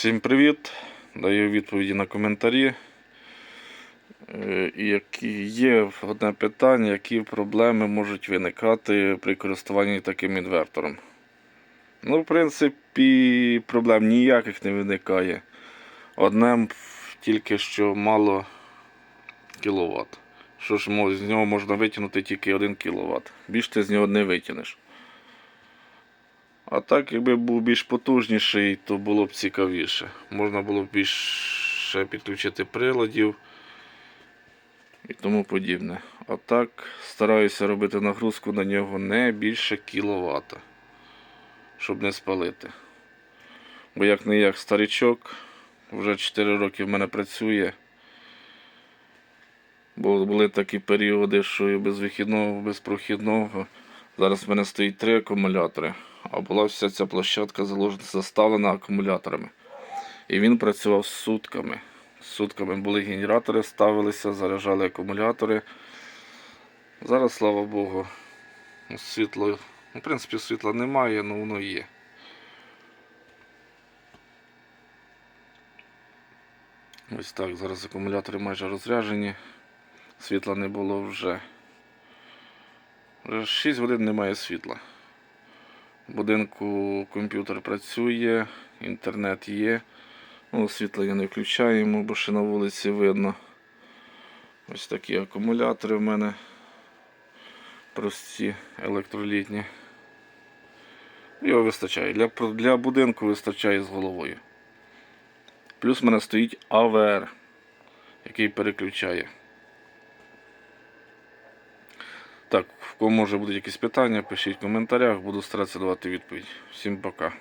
Всім привіт! Даю відповіді на коментарі. Е, Які є одне питання, які проблеми можуть виникати при користуванні таким інвертором. Ну, в принципі, проблем ніяких не виникає. Одне тільки що мало кіловат. Що ж з нього можна витягнути тільки 1 кВт. Більше ти з нього не витягнеш. А так, якби був більш потужніший, то було б цікавіше. Можна було б більше підключити приладів і тому подібне. А так, стараюся робити нагрузку на нього не більше кіловата, щоб не спалити. Бо як не як старичок, вже 4 роки в мене працює. Бо були такі періоди, що і без вихідного, без прохідного. Зараз в мене стоїть три акумулятори, а була вся ця площадка заставлена акумуляторами. І він працював сутками. Сутками були генератори, ставилися, заряджали акумулятори. Зараз, слава Богу, ну, світло, ну, в принципі, світла немає, але воно є. Ось так, зараз акумулятори майже розряджені. Світла не було вже. Вже 6 годин немає світла. Будинку комп'ютер працює, інтернет є. Ну, світло я не включаємо, бо ще на вулиці видно. Ось такі акумулятори в мене прості, електролітні. Його вистачає. Для, для будинку вистачає з головою. Плюс в мене стоїть АВР, який переключає. Так, в кого може будуть якісь питання, пишіть в коментарях, буду старатися давати відповідь. Всім пока.